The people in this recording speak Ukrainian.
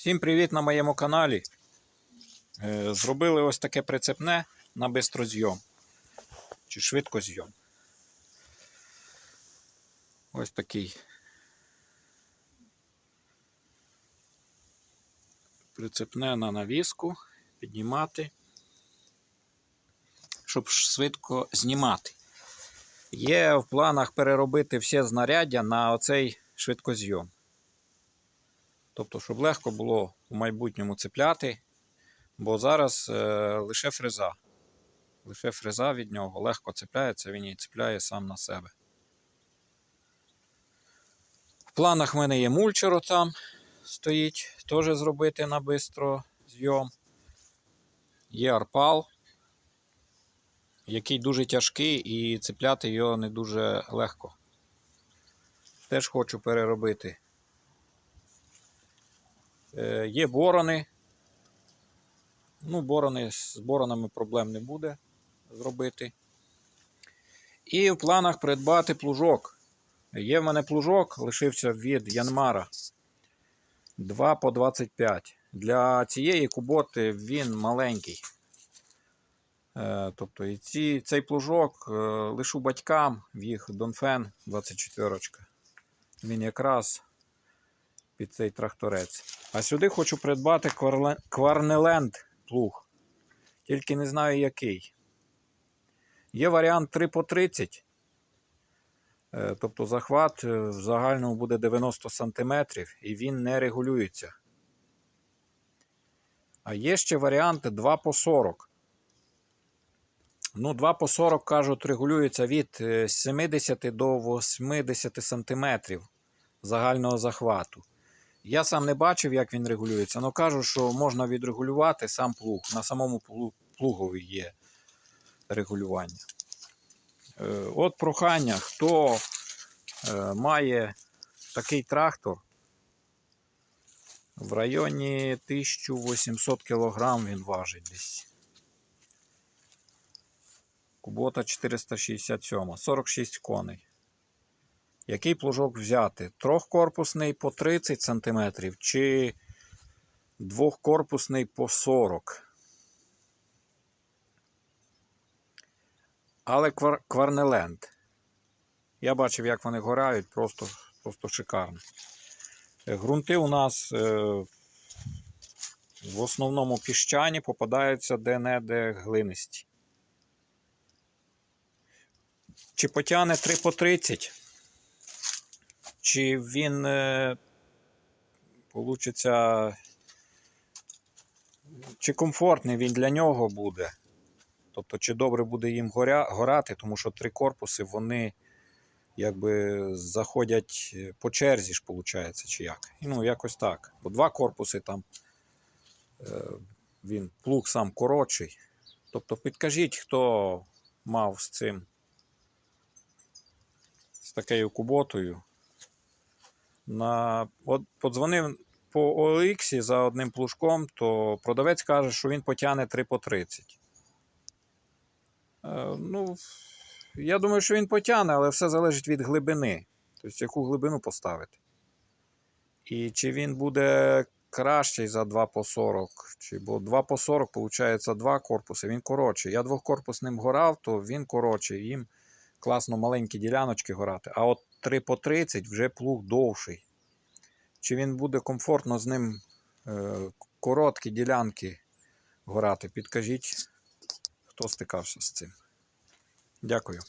Всім привіт на моєму каналі. Е, Зробили ось таке прицепне на бистрозйом чи швидкозйом. Ось такий прицепне на навіску, піднімати, щоб швидко знімати. Є в планах переробити все знаряддя на оцей швидкозйом. Тобто, щоб легко було у майбутньому цепляти, бо зараз е, лише фреза. Лише фреза від нього легко цепляється, він і цепляє сам на себе. В планах в мене є мульчер там стоїть, теж зробити на бистро зйом. Є арпал, який дуже тяжкий і цепляти його не дуже легко. Теж хочу переробити. Е, Є борони. Ну, борони з боронами проблем не буде зробити. І в планах придбати плужок. Є в мене плужок, лишився від Янмара 2 по 25. Для цієї куботи він маленький. Е, Тобто і ці, цей плужок е, лишу батькам в їх Донфен 24. Він якраз під цей тракторець. А сюди хочу придбати Кварнеленд плуг. Тільки не знаю який. Є варіант 3 по 30. Е, Тобто захват е, в загальному буде 90 см і він не регулюється. А є ще варіант 2 по 40. Ну, 2 по 40, кажуть, регулюється від е, 70 до 80 см загального захвату. Я сам не бачив, як він регулюється, але кажу, що можна відрегулювати сам плуг. На самому плугові є регулювання. Е, От прохання, хто е, має такий трактор в районі 1800 кг він важить десь. Кубота 467, 46 коней. Який плужок взяти? Трьохкорпусний по 30 см чи двохкорпусний по 40 Але квар... Кварнеленд. Я бачив, як вони горають, просто, просто шикарно. Е, Грунти у нас е, в основному піщані попадаються де-не-де глинисті. Чи потягне 3 по 30? Чи він е, получиться, чи комфортний він для нього буде? Тобто, чи добре буде їм горя, горати, тому що три корпуси вони якби заходять е, по черзі ж, виходить, чи як. І, Ну, якось так. Бо два корпуси там е, він плуг сам коротший. Тобто, підкажіть, хто мав з цим, з такою куботою. На, от подзвонив по OLX за одним плужком, то продавець каже, що він потягне 3 по 30. Е, ну, я думаю, що він потягне, але все залежить від глибини. Тобто, яку глибину поставити. І чи він буде кращий за 2 по 40, чи, бо 2 по 40, виходить, два корпуси, він коротший. Я двохкорпусним горав, то він коротший, їм класно маленькі діляночки горати. А от 3 по 30 вже плуг довший. Чи він буде комфортно з ним е, короткі ділянки горати? Підкажіть, хто стикався з цим. Дякую.